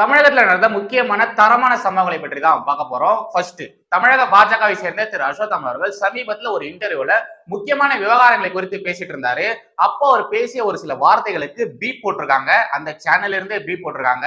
தமிழகத்துல நடந்த முக்கியமான தரமான சம்பவங்களை பற்றி தான் பார்க்க போறோம். ஃபர்ஸ்ட் தமிழக பாஜகவை சேர்ந்த திரு அஸ்வத்தாமன் அவர்கள் சமீபத்துல ஒரு இன்டர்வியூல முக்கியமான விவகாரங்களை குறித்து பேசிட்டு இருந்தாரு. அப்போ அவர் பேசிய ஒரு சில வார்த்தைகளுக்கு பீப் போட்டிருக்காங்க. அந்த சேனல்ல இருந்தே பீப் போட்டிருக்காங்க.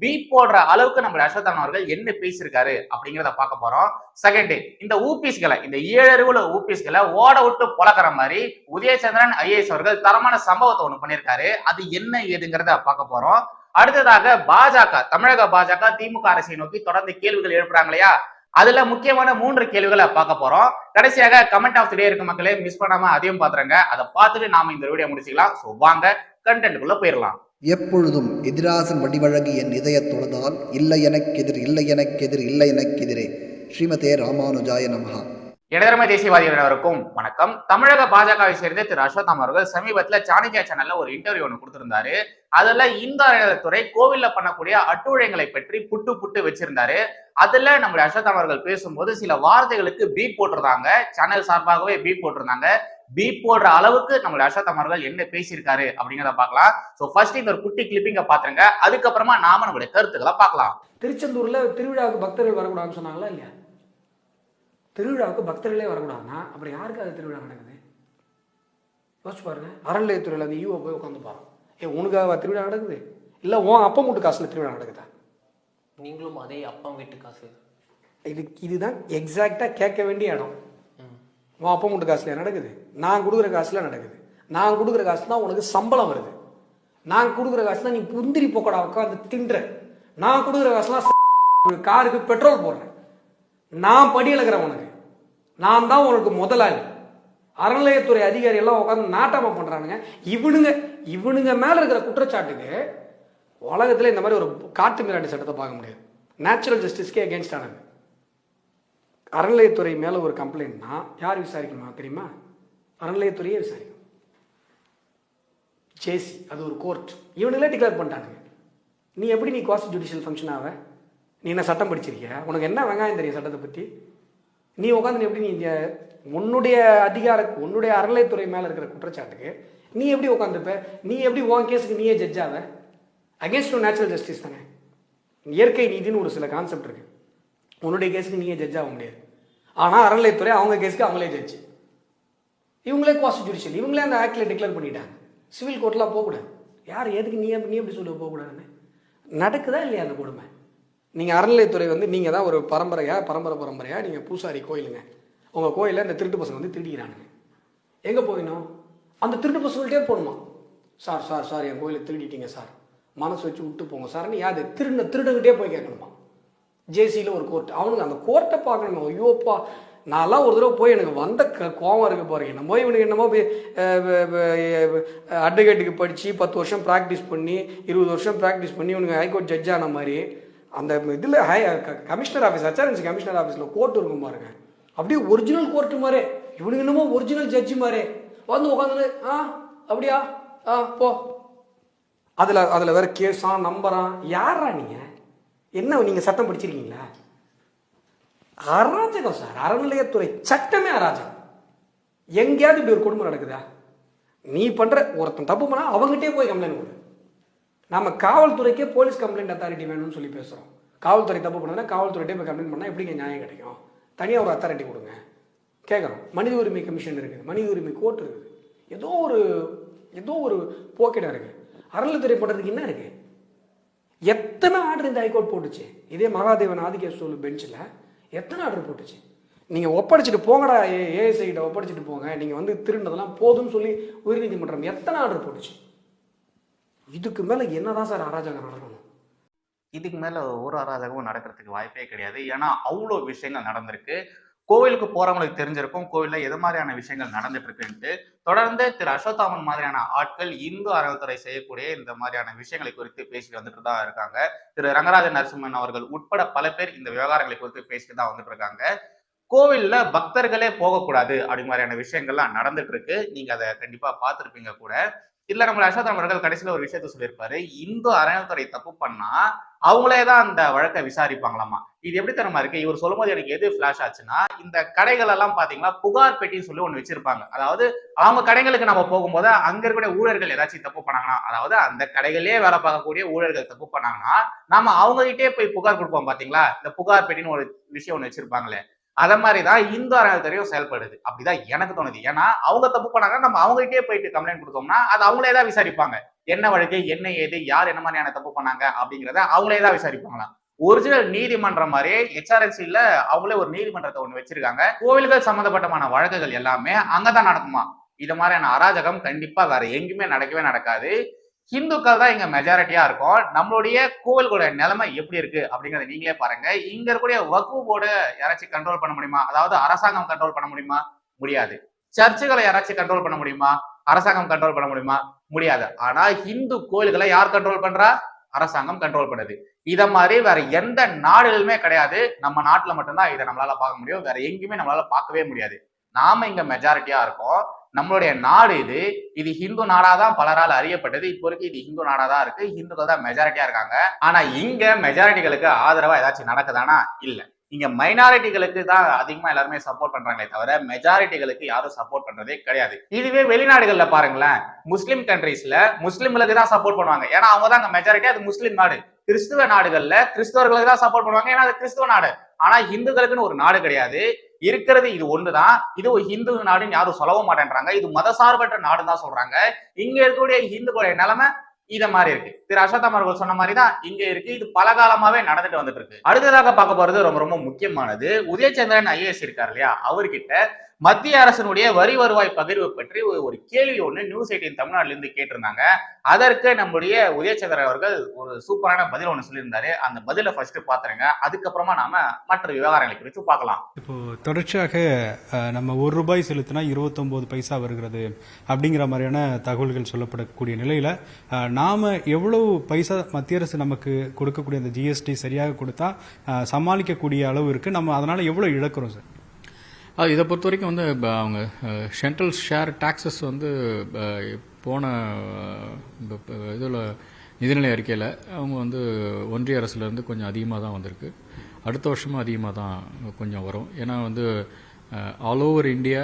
பீப் போடுற அளவுக்கு நம்ம அஸ்வத்தாமன் அவர்கள் என்ன பேசியிருக்காரு அப்படிங்கிறத பார்க்க போறோம். செகண்ட் இந்த ஊபிஸ்களை இந்த ஏழறிவுல ஊபிஸ்களை ஓட விட்டு பொழக்கிற மாதிரி உதயச்சந்திரன் ஐஏஎஸ் அவர்கள் தரமான சம்பவத்தை ஒண்ணு பண்ணியிருக்காரு. அது என்ன ஏதுங்கிறத பார்க்க போறோம். அடுத்ததாக பாஜக தமிழக பாஜக திமுக அரசை நோக்கி தொடர்ந்து கேள்விகள் எழுப்புறாங்க இல்லையா? அதுல முக்கியமான மூன்று கேள்விகளை பார்க்க போறோம். கடைசியாக கமெண்ட் ஆஃப் டே இருக்க மக்களே மிஸ் பண்ணாம அதையும் பாத்துறங்க அதை பார்த்துட்டு நாம இந்த வீடியோ முடிச்சுக்கலாம். ஸோ வாங்க கண்டென்ட்டுக்குள்ள போயிடலாம். எப்பொழுதும் எதிராசன் வடிவழகு என் இதய தொழுதால் இல்லை எனக்கெதிர் இல்லை எனக்கெதிர் இல்லை எனக்கெதிரே ஸ்ரீமதே ராமானுஜாய நமகா இடதுமை தேசியவாதிகளுக்கும் வணக்கம். தமிழக பாஜகவை சேர்ந்த திரு அஸ்வத்தாம் அவர்கள் சமீபத்துல சாணக்கியா சேனல்ல ஒரு இன்டர்வியூ ஒன்று கொடுத்திருந்தாரு. அதுல இந்த துறை கோவில்ல பண்ணக்கூடிய அட்டுழியங்களை பற்றி புட்டு புட்டு வச்சிருந்தாரு. அதுல நம்முடைய அஸ்வத்தாம் அவர்கள் பேசும்போது சில வார்த்தைகளுக்கு பீப் போட்டிருந்தாங்க. சேனல் சார்பாகவே பீப் போட்டிருந்தாங்க. பீப் போடுற அளவுக்கு நம்மளுடைய அஸ்வத்தாம் அவர்கள் என்ன பேசியிருக்காரு அப்படிங்கிறத பார்க்கலாம். ஸோ ஃபர்ஸ்ட் இந்த ஒரு குட்டி கிளிப்பிங்க பாத்துருங்க. அதுக்கப்புறமா நாம நம்மளுடைய கருத்துக்களை பார்க்கலாம். திருச்செந்தூர்ல திருவிழாவுக்கு பக்தர்கள் வரக்கூடாதுன்னு சொன்னாங்களா இல்லையா? திருவிழாவுக்கு பக்தர்களே வரக்கூடாதுன்னா அப்புறம் யாருக்கு அது திருவிழா நடக்குது? யோசிச்சு பாருங்க. அறநிலையத்துறையில் அந்த ஈவோ போய் உட்காந்து பாரு ஏ உனக்காக திருவிழா நடக்குது? இல்லை உன் அப்பா மூட்டு காசுல திருவிழா நடக்குதா? நீங்களும் அதே அப்பா வீட்டு காசு. இது இதுதான் எக்ஸாக்டாக கேட்க வேண்டிய இடம். உன் அப்பா மூட்டு காசுல நடக்குது. நான் கொடுக்குற காசுல நடக்குது. நான் கொடுக்குற காசு தான் உனக்கு சம்பளம் வருது. நான் கொடுக்குற காசு தான் நீ புந்திரி போக்கடா உட்காந்து தின்ற. நான் கொடுக்குற காசுலாம் காருக்கு பெட்ரோல் போடுறேன். நான் படி இழக்கிறேன் உனக்கு. நான் தான் உனக்கு முதலாளி. அறநிலையத்துறை அதிகாரி எல்லாம் உட்காந்து நாட்டமா பண்றானுங்க. இவனுங்க இவனுங்க மேல இருக்கிற குற்றச்சாட்டுக்கு உலகத்துல இந்த மாதிரி ஒரு காட்டு மிராண்டி சட்டத்தை பார்க்க முடியாது. நேச்சுரல் ஜஸ்டிஸ்க்கே அகேன்ஸ்ட் ஆனது. அறநிலையத்துறை மேல ஒரு கம்ப்ளைண்ட்னா யார் விசாரிக்கணுமா தெரியுமா? அறநிலையத்துறையே விசாரிக்கணும். ஜேசி அது ஒரு கோர்ட் இவனுங்களே டிக்ளேர் பண்ணிட்டானுங்க. நீ எப்படி நீ கோஸ்ட் ஜுடிஷியல் ஃபங்க்ஷன் ஆவ? நீ என்ன சட்டம் படிச்சிருக்கிய? உனக்கு என்ன வெங்காயம் தெரியும் சட்டத்தை பற்றி நீ உட்காந்து எப்படி நீ உன்னுடைய அதிகார உன்னுடைய அறநிலைத்துறை மேலே இருக்கிற குற்றச்சாட்டுக்கு நீ எப்படி உட்காந்துருப்ப நீ எப்படி உன் கேஸுக்கு நீயே ஜட்ஜ் ஆவ? அகேன்ஸ்ட் நேச்சுரல் ஜஸ்டிஸ் தானே? இயற்கை நீதினு ஒரு சில கான்செப்ட் இருக்கு. உன்னுடைய கேஸுக்கு நீயே ஜட்ஜ் ஆக முடியாது. ஆனால் அறநிலைத்துறை அவங்க கேஸுக்கு அவங்களே ஜட்ஜ் இவங்களே குவாசி ஜுடிஷியல் இவங்களே அந்த ஆக்டில் டிக்ளேர் பண்ணிட்டாங்க. சிவில் கோர்ட்லாம் போகக்கூடாது. யார் எதுக்கு நீ நீ எப்படி சொல்ல போகக்கூடாதுன்னு? நடக்குதா இல்லையா அந்த கொடுமை? நீங்கள் அறநிலையத்துறை வந்து நீங்கள் தான் ஒரு பரம்பரையாக பரம்பரை பரம்பரையாக நீங்கள் பூசாரி கோயிலுங்க. உங்கள் கோயிலில் இந்த திருட்டு பசங்க வந்து திருடிக்கிறானுங்க. எங்கே போயினோம் அந்த திருட்டு பசங்கள்ட்டே போகணுமா? சார் சார் சார் என் கோயிலை திருடிட்டீங்க சார். மனசு வச்சு விட்டு போங்க சார்னு யாரு? திருடின திருடங்கிட்டே போய் கேட்கணுமா? ஜேசியில் ஒரு கோர்ட் அவனுங்க அந்த கோர்ட்டை பார்க்கணுமா ஐயோப்பா. நான்லாம் ஒரு தடவை போய் எனக்கு வந்த க- கோவம் இருக்க போகிறேன் என்னமோ இவனுக்கு என்னமோ அட்வொகேட்டுக்கு படித்து பத்து வருஷம் ப்ராக்டிஸ் பண்ணி இருபது வருஷம் ப்ராக்டிஸ் பண்ணி இவனுக்கு ஹைகோர்ட் ஜட்ஜ் ஆன மாதிரி அந்த இதில் high commissioner office HRNC commissioner ஆஃபீஸில் கோர்ட் இருக்கும் பாருங்க. அப்படியே ஒரிஜினல் கோர்ட்டு மாதிரி இவனுக்கு என்னமோ ஒரிஜினல் ஜட்ஜி மாதிரி வந்து உட்காந்து ஆ அப்படியா? ஆ போ. அதில் அதில் வேற கேஸான் நம்பரா யாரா நீங்கள் என்ன நீங்கள் சட்டம் படிச்சிருக்கீங்களா? அராஜகம் சார் அறநிலையத்துறை சட்டமே அராஜகம். எங்கேயாவது இப்படி ஒரு குடும்பம் நடக்குதா? நீ பண்ணுற ஒருத்தன் தப்பு பண்ணால் அவங்ககிட்டயே போய் கம்ப்ளைண்ட் கொடு நம்ம காவல்துறைக்கே போலீஸ் கம்ப்ளைண்ட் அத்தாரிட்டி வேணும்னு சொல்லி பேசுகிறோம் காவல்துறை தப்பு பண்ணதுன்னா காவல்துறையிட்டே போய் கம்ப்ளைண்ட் பண்ணால் எப்படிங்க நியாயம் கிடைக்கும்? தனியாக ஒரு அத்தாரிட்டி கொடுங்க. கேட்குறோம் மனித உரிமை கமிஷன் இருக்குது. மனித உரிமை கோர்ட் இருக்குது. ஏதோ ஒரு ஏதோ ஒரு போக்கிடம் இருக்குது அறநிலைத்துறை பண்ணுறதுக்கு என்ன இருக்குது எத்தனை ஆர்டர் இந்த ஹைகோர்ட் போட்டுச்சு? இதே மகாதேவன் ஆதிகேஸ்வரர் பெஞ்சில் எத்தனை ஆர்டர் போட்டுச்சு? நீங்கள் ஒப்படைச்சிட்டு போங்கடா ஏஎஸ்ஐ கிட்ட ஒப்படைச்சிட்டு போங்க. நீங்கள் வந்து திருடினதெல்லாம் போதும்னு சொல்லி உயர்நீதிமன்றம் எத்தனை ஆர்டர் போட்டுச்சு? இதுக்கு மேலே என்னதான் சார் அராஜகம் நடக்கணும் இதுக்கு மேல ஒரு அராஜகமும் நடக்கிறதுக்கு வாய்ப்பே கிடையாது. ஏன்னா அவ்வளோ விஷயங்கள் நடந்திருக்கு. கோவிலுக்கு போறவங்களுக்கு தெரிஞ்சிருக்கும். கோவில்ல எது மாதிரியான விஷயங்கள் நடந்துட்டு இருக்குன்ட்டு தொடர்ந்து திரு அஸ்வத்தாமன் மாதிரியான ஆட்கள் இந்து அறவுத்துறை செய்யக்கூடிய இந்த மாதிரியான விஷயங்களை குறித்து பேசிட்டு வந்துட்டு தான் இருக்காங்க. திரு ரங்கராஜ நரசிம்மன் அவர்கள் உட்பட பல பேர் இந்த விவகாரங்களை குறித்து பேசிட்டு தான் வந்துட்டு இருக்காங்க கோவில்ல பக்தர்களே போகக்கூடாது அப்படி மாதிரியான விஷயங்கள்லாம் நடந்துட்டு இருக்கு நீங்க அதை கண்டிப்பா பார்த்துருப்பீங்க கூட. இதுல நம்ம அசோதன் அவர்கள் கடைசியில ஒரு விஷயத்த சொல்லியிருப்பாரு. இந்து அறநிலைத்துறை தப்பு பண்ணா அவங்களே தான் அந்த வழக்கை விசாரிப்பாங்களாமா? இது எப்படி தரமா இருக்கு? இவர் சொல்லும்போது எனக்கு எது ஃபிளாஷ் ஆச்சுன்னா இந்த கடைகள் எல்லாம் பாத்தீங்கன்னா புகார் பெட்டின்னு சொல்லி ஒண்ணு வச்சிருப்பாங்க. அதாவது அவங்க கடைகளுக்கு நம்ம போகும்போது அங்க இருக்கக்கூடிய ஊழல்கள் ஏதாச்சும் தப்பு பண்ணாங்கன்னா அதாவது அந்த கடைகளே வேலை பார்க்கக்கூடிய ஊழல்கள் தப்பு பண்ணாங்கன்னா நாம அவங்க கிட்டே போய் புகார் கொடுப்போம் பாத்தீங்களா? இந்த புகார் பெட்டின்னு ஒரு விஷயம் ஒண்ணு வச்சிருப்பாங்களே. அதை மாதிரி தான் இந்து அறநிலையத்துறையும் செயல்படுது. அப்படிதான் எனக்கு தோணுது. ஏன்னா அவங்க தப்பு பண்ணாங்கன்னா நம்ம அவங்ககிட்டயே போயிட்டு கம்ப்ளைண்ட் கொடுத்தோம்னா அது அவங்களே தான் விசாரிப்பாங்க. என்ன வழக்கு என்ன ஏது யார் என்ன மாதிரியான தப்பு பண்ணாங்க அப்படிங்கிறத அவங்களே தான் விசாரிப்பாங்களாம். ஒரிஜினல் நீதிமன்றம் மாதிரி ஹெச்ஆர்என்சில அவங்களே ஒரு நீதிமன்றத்தை ஒண்ணு வச்சிருக்காங்க. கோவில்கள் சம்பந்தப்பட்டமான வழக்குகள் எல்லாமே அங்கதான் நடக்குமா? இது மாதிரியான அராஜகம் கண்டிப்பா வேற எங்கேயுமே நடக்கவே நடக்காது. ஹிந்துக்கள் தான் இங்க மெஜாரிட்டியா இருக்கும். நம்மளுடைய கோவில்களுடைய நிலைமை எப்படி இருக்கு அப்படிங்கறத நீங்களே பாருங்க. இங்க இருக்கக்கூடிய வக்கு போர்டு யாராச்சும் கண்ட்ரோல் பண்ண முடியுமா? அதாவது அரசாங்கம் கண்ட்ரோல் பண்ண முடியுமா? முடியாது. சர்ச்சுகளை யாராச்சும் கண்ட்ரோல் பண்ண முடியுமா? அரசாங்கம் கண்ட்ரோல் பண்ண முடியுமா? முடியாது. ஆனா ஹிந்து கோயில்களை யார் கண்ட்ரோல் பண்றா? அரசாங்கம் கண்ட்ரோல் பண்ணுது. இத மாதிரி வேற எந்த நாடுகளுமே கிடையாது. நம்ம நாட்டுல மட்டும்தான் இதை நம்மளால பார்க்க முடியும். வேற எங்கேயுமே நம்மளால பார்க்கவே முடியாது. நாம இங்க மெஜாரிட்டியா இருக்கோம். நம்மளுடைய நாடு இது. இது ஹிந்து நாடாதான் பலரால் அறியப்பட்டது. இப்போ வரைக்கும் இது ஹிந்து நாடாதான் இருக்கு. ஹிந்துக்கள் தான் மெஜாரிட்டியா இருக்காங்க. ஆனா இங்க மெஜாரிட்டிகளுக்கு ஆதரவா ஏதாச்சும் நடக்குதானா? இல்லை. இங்க மைனாரிட்டிகளுக்கு தான் அதிகமா எல்லாருமே சப்போர்ட் பண்றாங்களே தவிர மெஜாரிட்டிகளுக்கு யாரும் சப்போர்ட் பண்றதே கிடையாது. இதுவே வெளிநாடுகள்ல பாருங்களேன். முஸ்லீம் கண்ட்ரீஸ்ல முஸ்லீம்களுக்கு தான் சப்போர்ட் பண்ணுவாங்க. ஏன்னா அவங்க தான் மெஜாரிட்டி அது முஸ்லீம் நாடு. கிறிஸ்துவ நாடுகள்ல கிறிஸ்தவர்களுக்கு தான் சப்போர்ட் பண்ணுவாங்க. ஏன்னா அது கிறிஸ்துவ நாடு. ஆனா இந்துக்களுக்குன்னு ஒரு நாடு கிடையாது. இருக்கிறது இது ஒண்ணுதான். இது ஒரு ஹிந்து நாடுன்னு யாரும் சொல்லவும் மாட்டேன்றாங்க. இது மதசார்பற்ற நாடுன்னு தான் சொல்றாங்க. இங்க இருக்கக்கூடிய ஹிந்துக்களுடைய நிலைமை இத மாதிரி இருக்கு. திரு அசோத் அவர்கள் சொன்ன மாதிரி தான் இங்க இருக்கு. இது பல காலமாவே நடந்துட்டு வந்துட்டு இருக்கு. அடுத்ததாக பார்க்க போறது ரொம்ப ரொம்ப முக்கியமானது. உதயச்சந்திரன் ஐஏஎஸ் இருக்கார் இல்லையா? அவர்கிட்ட மத்திய அரசினுடைய வரி வருவாய் பகிர்வு பற்றி ஒரு- கேள்வி ஒன்று நியூஸ் எயிட்டின் தமிழ்நாடுல இருந்து கேட்டிருந்தாங்க. அதற்கு நம்முடைய உதயச்சந்திரன் அவர்கள் ஒரு சூப்பரான பதில் ஒன்று சொல்லியிருந்தாரு. அந்த பதிலை ஃபர்ஸ்ட் பாத்துருங்க. அதுக்கப்புறமா நாம மற்ற விவகாரங்களை குறித்து பார்க்கலாம். இப்போ தொடர்ச்சியாக நம்ம ஒரு ரூபாய் செலுத்தினா இருபத்தொம்போது பைசா வருகிறது அப்படிங்கிற மாதிரியான தகவல்கள் சொல்லப்படக்கூடிய நிலையில் நாம எவ்வளவு பைசா மத்திய அரசு நமக்கு கொடுக்கக்கூடிய அந்த ஜிஎஸ்டி சரியாக கொடுத்தா சமாளிக்கக்கூடிய அளவு இருக்கு. நம்ம அதனால எவ்வளவு இழக்கிறோம் சார்? அது இதை பொறுத்த வரைக்கும் வந்து அவங்க சென்ட்ரல் ஷேர் டாக்ஸஸ் வந்து போன இதில் நிதிநிலை அறிக்கையில் அவங்க வந்து ஒன்றிய அரசுலேருந்து கொஞ்சம் அதிகமாக தான் வந்திருக்கு. அடுத்த வருஷமும் அதிகமாக தான் கொஞ்சம் வரும். ஏன்னா வந்து all over India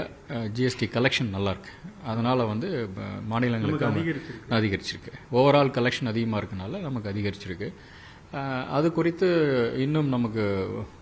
GST collection நல்லா இருக்கு. அதனால வந்து மாநிலங்களுக்கு அதிகரிச்சிருக்கு. ஓவரால் கலெக்ஷன் அதிகமாக இருக்கனால நமக்கு அதிகரிச்சிருக்கு. அது குறித்து இன்னும் நமக்கு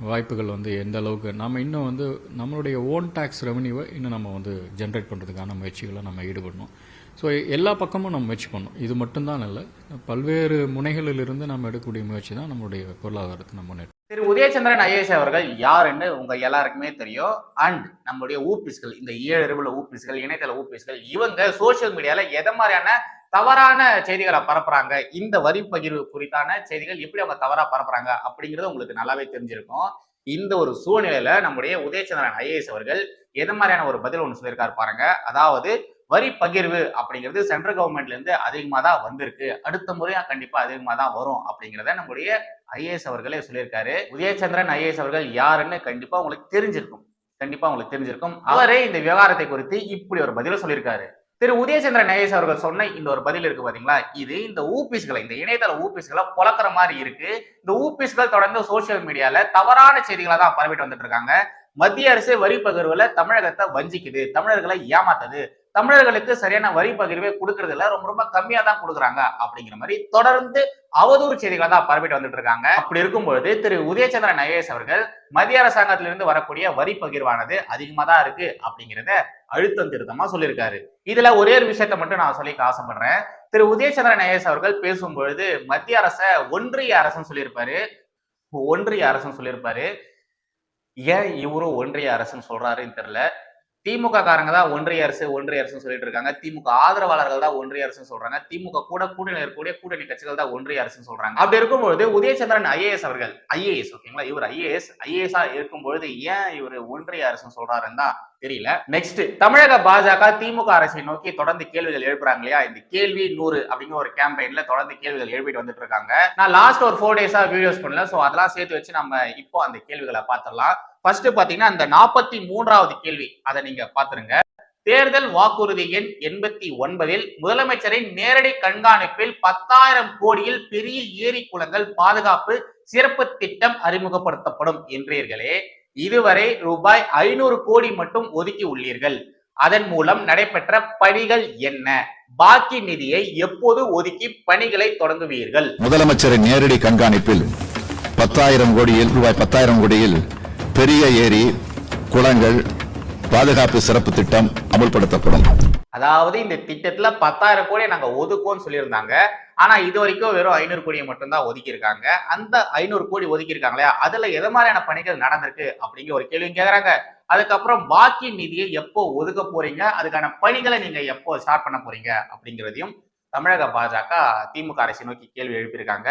வாய்ப்புகள் வந்து எந்த அளவுக்கு நம்ம இன்னும் வந்து நம்மளுடைய ஓன் டேக்ஸ் ரெவன்யூவை இன்னும் நம்ம வந்து ஜென்ரேட் பண்ணுறதுக்கான முயற்சிகளை நம்ம ஈடுபடணும். ஸோ எல்லா பக்கமும் நம்ம முயற்சி பண்ணணும். இது மட்டும்தான் இல்லை பல்வேறு முனைகளிலிருந்து நம்ம எடுக்கக்கூடிய முயற்சி தான் நம்மளுடைய பொருளாதாரத்தை நம்ம முன்னேற்றம் திரு உதயச்சந்திரன் ஐஏஎஸ் அவர்கள் யாருன்னு உங்க எல்லாருக்குமே தெரியும். அண்ட் நம்மளுடைய ஊபிஸ்கள் இந்த ஏழு அறிவுல ஊபிஸ்கள் இணையதள ஊபிஸ்கள் இவங்க சோசியல் மீடியால எதை மாதிரியான தவறான செய்திகளை பரப்புறாங்க. இந்த வரி பகிர்வு குறித்தான செய்திகள் எப்படி அவங்க தவறா பரப்புறாங்க அப்படிங்கிறது உங்களுக்கு நல்லாவே தெரிஞ்சிருக்கும். இந்த ஒரு சூழ்நிலையில நம்முடைய உதயச்சந்திரன் ஐஏஎஸ் அவர்கள் எது மாதிரியான ஒரு பதில் ஒன்று சொல்லியிருக்காரு பாருங்க. அதாவது வரி பகிர்வு அப்படிங்கிறது சென்ட்ரல் கவர்மெண்ட்ல இருந்து அதிகமாக தான் வந்திருக்கு. அடுத்த முறையா கண்டிப்பா அதிகமாக தான் வரும் அப்படிங்கிறத நம்முடைய ஐஏஎஸ் அவர்களே சொல்லியிருக்காரு. உதயச்சந்திரன் ஐஏஎஸ் அவர்கள் யாருன்னு கண்டிப்பா உங்களுக்கு தெரிஞ்சிருக்கும். கண்டிப்பா உங்களுக்கு தெரிஞ்சிருக்கும். அவரே இந்த விவகாரத்தை குறித்து இப்படி ஒரு பதில சொல்லியிருக்காரு. திரு உதயசந்திர நகேஷ் அவர்கள் சொன்ன இந்த ஒரு பதில் இருக்கு பாத்தீங்களா? இது இந்த ஊபிஸ்களை இந்த இணையதள ஊபிஸ்களை புழக்கிற மாதிரி இருக்கு. இந்த ஊபிஸ்கள் தொடர்ந்து சோசியல் மீடியால தவறான செய்திகளை தான் பரவிட்டு வந்துட்டு இருக்காங்க. மத்திய அரசு வரி பகிர்வுல தமிழகத்தை வஞ்சிக்குது. தமிழர்களை ஏமாத்துது. தமிழர்களுக்கு சரியான வரி பகிர்வே கொடுக்கறது இல்ல ரொம்ப ரொம்ப கம்மியா தான் கொடுக்குறாங்க அப்படிங்கிற மாதிரி தொடர்ந்து அவதூறு செய்திகளை தான் பரப்பிட்டு வந்துட்டு இருக்காங்க. அப்படி இருக்கும்பொழுது திரு. உதயச்சந்திரன் ஐஏஎஸ் அவர்கள் மத்திய அரசாங்கத்திலிருந்து வரக்கூடிய வரி பகிர்வானது அதிகமா தான் இருக்கு அப்படிங்கிறத அழுத்தம் திருத்தமா சொல்லியிருக்காரு. இதுல ஒரே ஒரு விஷயத்த மட்டும் நான் சொல்லிக்க ஆசைப்படுறேன் திரு. உதயச்சந்திரன் ஐஏஎஸ் அவர்கள் பேசும்பொழுது மத்திய அரச ஒன்றிய அரசுன்னு சொல்லியிருப்பாரு. ஒன்றிய அரசுன்னு சொல்லியிருப்பாரு. ஏன் இவரும் ஒன்றிய அரசுன்னு சொல்றாருன்னு தெரியல. திமுக காரங்க தான் ஒன்றிய அரசு ஒன்றிய அரசுன்னு சொல்லிட்டு இருக்காங்க. திமுக ஆதரவாளர்கள் தான் ஒன்றிய அரசுன்னு சொல்றாங்க. திமுக கூட கூட்டணி இருக்கக்கூடிய கூட்டணி கட்சிகள் தான் ஒன்றிய அரசுன்னு சொல்றாங்க. அப்படி இருக்கும்பொழுது உதயச்சந்திரன் ஐஏஎஸ் அவர்கள் ஐஏஎஸ் ஓகேங்களா? இவர் ஐஏஎஸ் ஐஏஎஸ் இருக்கும்பொழுது ஏன் இவர் ஒன்றிய அரசுன்னு சொல்றாருன்னு தான் தெரியல. நெக்ஸ்ட் தமிழக பாஜக திமுக அரசை நோக்கி தொடர்ந்து கேள்விகள் எழுப்புறாங்க இல்லையா? இந்த கேள்வி நூறு அப்படிங்கிற ஒரு கேம்பெயின்ல தொடர்ந்து கேள்விகள் எழுப்பிட்டு வந்துட்டு இருக்காங்க. நான் லாஸ்ட் ஒரு ஃபோர் டேஸா வீடியோஸ் பண்ணல. சோ அதெல்லாம் சேர்த்து வச்சு நம்ம இப்போ அந்த கேள்விகளை பார்த்துடலாம். ஃபர்ஸ்ட் பாத்தீங்கன்னா அந்த நாற்பத்தி மூன்றாவது கேள்வி. அதை நீங்க பாத்துருங்க. தேர்தல் வாக்குறுதி எண் எண்பத்தி ஒன்பதில் முதலமைச்சரின் நேரடி கண்காணிப்பில் பத்தாயிரம் கோடியில் பெரிய ஏரி குளங்கள் பாதுகாப்பு சிறப்பு திட்டம் அறிமுகப்படுத்தப்படும் என்றீர்களே. இதுவரை ரூபாய் ஐநூறு கோடி மட்டும் ஒதுக்கி உள்ளீர்கள். அதன் மூலம் நடைபெற்ற பணிகள் என்ன? பாக்கி நிதியை எப்போது ஒதுக்கி பணிகளை தொடங்குவீர்கள்? முதலமைச்சரின் நேரடி கண்காணிப்பில் பத்தாயிரம் கோடியில் ரூபாய் பத்தாயிரம் கோடியில் பெரிய ஏரி குளங்கள் பாதுகாப்பு சிறப்பு திட்டம் அமல்படுத்தப்படும். அதாவது இந்த திட்டத்துல பத்தாயிரம் கோடியை நாங்க ஒதுக்குவோம்னு சொல்லியிருந்தாங்க. ஆனா இது வரைக்கும் வெறும் ஐநூறு கோடியை மட்டும்தான் ஒதுக்கி இருக்காங்க அந்த ஐநூறு கோடி ஒதுக்கி இருக்காங்களே அதுல எது மாதிரியான பணிகள் நடந்திருக்கு அப்படிங்கிற ஒரு கேள்வி கேக்குறாங்க. அதுக்கப்புறம் பாக்கி நிதியை எப்போ ஒதுக்க போறீங்க? அதுக்கான பணிகளை நீங்க எப்போ ஸ்டார்ட் பண்ண போறீங்க? அப்படிங்கிறதையும் தமிழக பாஜக திமுக அரசை நோக்கி கேள்வி எழுப்பியிருக்காங்க.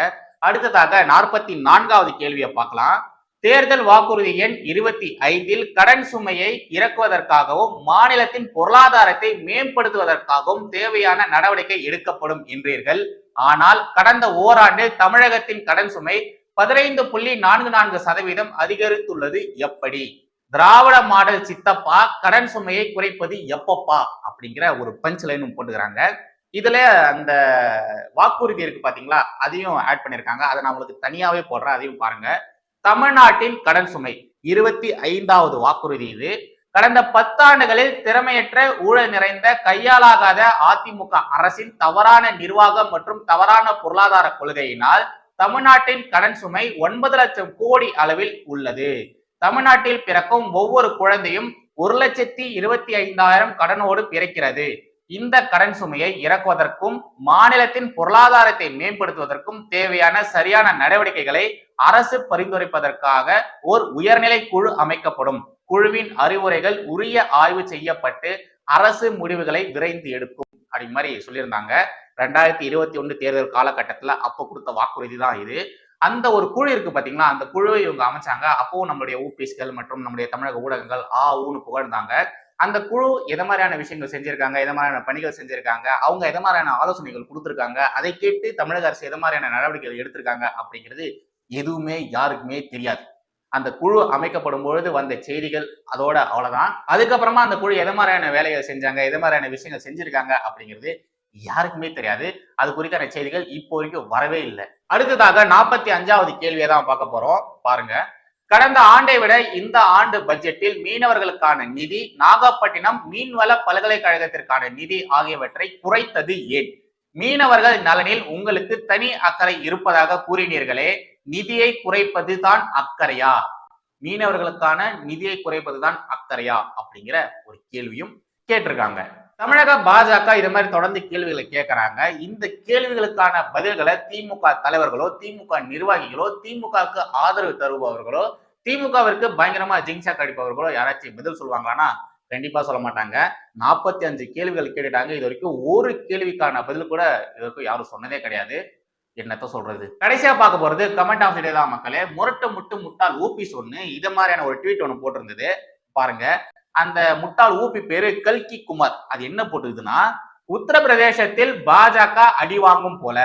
அடுத்ததாக நாற்பத்தி நான்காவது கேள்வியை பார்க்கலாம். தேர்தல் வாக்குறுதி எண் இருபத்தி ஐந்தில் கடன் சுமையை இறக்குவதற்காகவும் மாநிலத்தின் பொருளாதாரத்தை மேம்படுத்துவதற்காகவும் தேவையான நடவடிக்கை எடுக்கப்படும் என்றீர்கள். ஆனால் கடந்த ஓராண்டில் தமிழகத்தின் கடன் சுமை பதினைந்து புள்ளி நான்கு நான்கு சதவீதம் அதிகரித்துள்ளது. எப்படி? திராவிட மாடல் சித்தப்பா கடன் சுமையை குறைப்பது எப்பப்பா? அப்படிங்கிற ஒரு பஞ்ச் லைனும் போட்டுக்கிறாங்க. இதுல அந்த வாக்குறுதி இருக்கு பாத்தீங்களா? அதையும் ஆட் பண்ணிருக்காங்க. அதை நான் உங்களுக்கு தனியாவே போடுறேன். அதையும் பாருங்க. தமிழ்நாட்டின் கடன் சுமை. இருபத்தி ஐந்தாவது வாக்குறுதி இது. கடந்த பத்தாண்டுகளில் திறமையற்ற ஊழல் நிறைந்த கையாலாகாத அதிமுக அரசின் தவறான நிர்வாகம் மற்றும் தவறான பொருளாதார கொள்கையினால் தமிழ்நாட்டின் கடன் சுமை ஒன்பது லட்சம் கோடி அளவில் உள்ளது. தமிழ்நாட்டில் பிறக்கும் ஒவ்வொரு குழந்தையும் ஒரு லட்சத்தி இருபத்தி ஐந்தாயிரம் கடனோடு பிறக்கிறது. இந்த கடன் சுமையை இறக்குவதற்கும் மாநிலத்தின் பொருளாதாரத்தை மேம்படுத்துவதற்கும் தேவையான சரியான நடவடிக்கைகளை அரசு பரிந்துரைப்பதற்காக ஓர் உயர்நிலை குழு அமைக்கப்படும். குழுவின் அறிவுரைகள் உரிய ஆய்வு செய்யப்பட்டு அரசு முடிவுகளை விரைந்து எடுக்கும். அப்படி மாதிரி சொல்லியிருந்தாங்க. ரெண்டாயிரத்தி இருபத்தி ஒன்று தேர்தல் காலகட்டத்தில் அப்போ கொடுத்த வாக்குறுதி தான் இது. அந்த ஒரு குழு இருக்கு பாத்தீங்களா? அந்த குழுவை இவங்க அமைச்சாங்க. அப்பவும் நம்மளுடைய ஊபிஸ்கள் மற்றும் நம்முடைய தமிழக ஊடகங்கள் ஆ ஊன்னு புகழ்ந்தாங்க. அந்த குழு எதை மாதிரியான விஷயங்கள் செஞ்சிருக்காங்க எதை மாதிரியான பணிகள் செஞ்சிருக்காங்க அவங்க எதை மாதிரியான ஆலோசனைகள் கொடுத்துருக்காங்க அதை கேட்டு தமிழக அரசு எதை மாதிரியான நடவடிக்கைகள் எடுத்திருக்காங்க அப்படிங்கிறது எதுவுமே யாருக்குமே தெரியாது. அந்த குழு அமைக்கப்படும் பொழுது வந்த செய்திகள் அதோட அவ்வளவுதான். அதுக்கப்புறமா அந்த குழு எதை மாதிரியான வேலைகள் செஞ்சாங்க எதை மாதிரியான விஷயங்கள் செஞ்சிருக்காங்க அப்படிங்கிறது யாருக்குமே தெரியாது. அது குறித்தான செய்திகள் இப்போ வரைக்கும் வரவே இல்லை. அடுத்ததாக நாற்பத்தி அஞ்சாவது கேள்வியை தான் பார்க்க போறோம். பாருங்க. கடந்த ஆண்டை விட இந்த ஆண்டு பட்ஜெட்டில் மீனவர்களுக்கான நிதி நாகப்பட்டினம் மீன்வள பல்கலைக்கழகத்திற்கான நிதி ஆகியவற்றை குறைத்தது ஏன்? மீனவர்கள் நலனில் உங்களுக்கு தனி அக்கறை இருப்பதாக கூறினீர்களே நிதியை குறைப்பது தான் அக்கறையா? மீனவர்களுக்கான நிதியை குறைப்பது தான் அக்கறையா? அப்படிங்கிற ஒரு கேள்வியும் கேட்டிருக்காங்க. தமிழக பாஜக இது மாதிரி தொடர்ந்து கேள்விகளை கேட்கறாங்க. இந்த கேள்விகளுக்கான பதில்களை திமுக தலைவர்களோ திமுக நிர்வாகிகளோ திமுகவுக்கு ஆதரவு தருபவர்களோ திமுகவிற்கு பயங்கரமா ஜிங்சா கடிப்பவர்களோ யாராச்சும் பதில் சொல்லுவாங்களான்னா கண்டிப்பா சொல்ல மாட்டாங்க. நாற்பத்தி அஞ்சு கேள்விகள் கேட்டுட்டாங்க. இது வரைக்கும் ஒரு கேள்விக்கான பதில் கூட இது வரைக்கும் யாரும் சொன்னதே கிடையாது. என்னத்த சொல்றது? கடைசியா பார்க்க போறது கமெண்ட் ஆஃப் தான் மக்களே. முரட்டு முட்டு முட்டாள் ஊபிஸ் சொன்னு இது மாதிரியான ஒரு ட்வீட் ஒன்று போட்டிருந்தது. பாருங்க. அந்த முட்டாள் ஊபி பேரு கல்கி குமார். அது என்ன போட்டுக்குதுன்னா உத்தரப்பிரதேசத்தில் பாஜக அடி வாங்கும் போல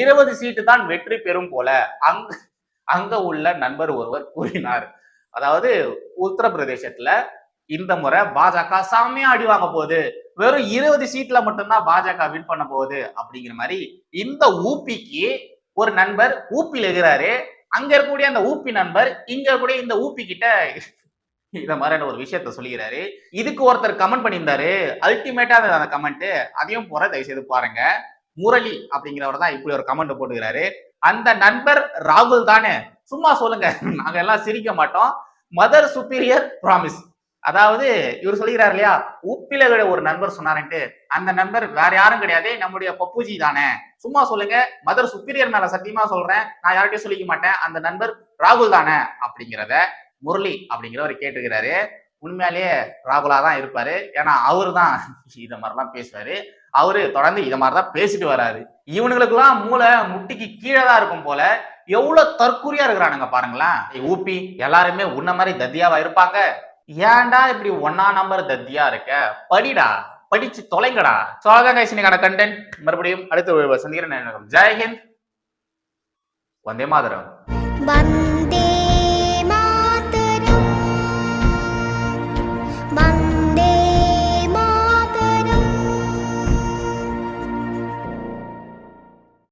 இருபது சீட்டு தான் வெற்றி பெறும் போல அங்கு அங்க உள்ள நண்பர் ஒருவர் கூறினார். அதாவது உத்தரப்பிரதேசத்துல இந்த முறை பாஜக செம்மையா அடி வாங்க போகுது. வெறும் இருபது சீட்ல மட்டும்தான் பாஜக வின் பண்ண போகுது அப்படிங்கிற மாதிரி இந்த ஊப்பிக்கு ஒரு நண்பர் ஊப்பியில் இருக்கிறாரு. அங்க இருக்கக்கூடிய அந்த ஊப்பி நண்பர் இங்க இருக்கக்கூடிய இந்த ஊப்பி கிட்ட இந்த மாதிரியான ஒரு விஷயத்த சொல்லிக்கிறாரு. இதுக்கு ஒருத்தர் கமெண்ட் பண்ணியிருந்தாரு. அல்டிமேட்டா அந்த கமெண்ட் அதையும் போற தயவு செய்து பாருங்க. முரளி அப்படிங்கிறவர் தான் இப்படி ஒரு கமெண்ட் போட்டுக்கிறாரு. அந்த நண்பர் ராகுல் தானே? சும்மா சொல்லுங்க. நாங்க எல்லாம் சிரிக்க மாட்டோம். மதர் சுப்பீரியர் ப்ராமிஸ் அதாவது இவர் சொல்லிக்கிறார் இல்லையா? உப்பில விட ஒரு நண்பர் சொன்னாருன்ட்டு. அந்த நண்பர் வேற யாரும் கிடையாது. நம்முடைய பப்புஜி தானே. சும்மா சொல்லுங்க. மதர் சுப்பீரியர் மேல சத்தியமா சொல்றேன். நான் யார்கிட்டயும் சொல்லிக்க மாட்டேன். அந்த நண்பர் ராகுல் தானே அப்படிங்கிறத முரளி அப்படிங்கிறவர் கேட்டுக்கிறாரு உண்மையாலேயே ராகுலா தான் இருப்பாரு. ஏன்னா அவரு தான் இதை மாதிரிலாம் பேசுவாரு. அவரு தொடர்ந்து இத மாதிரிதான் பேசிட்டு வராரு. இவனுங்களுக்குலாம் மூளை முட்டிக்கு கீழே தான் இருக்கும் போல எவ்வளவு தற்கூரியா இருக்கிறானுங்க பாருங்களேன். ஊபி ஊப்பி எல்லாருமே உன்ன மாதிரி தத்தியாவா இருப்பாங்க? ஏன்டா இப்படி ஒன்னா நம்பர் தத்தியா இருக்க? படிடா படிச்சு தொலைங்கடா. சோ அதான் கண்டென்ட் மறுபடியும் அடுத்த ஒரு சந்திக்கிறேன். ஜெய்ஹிந்த் வந்தே மாதரம்.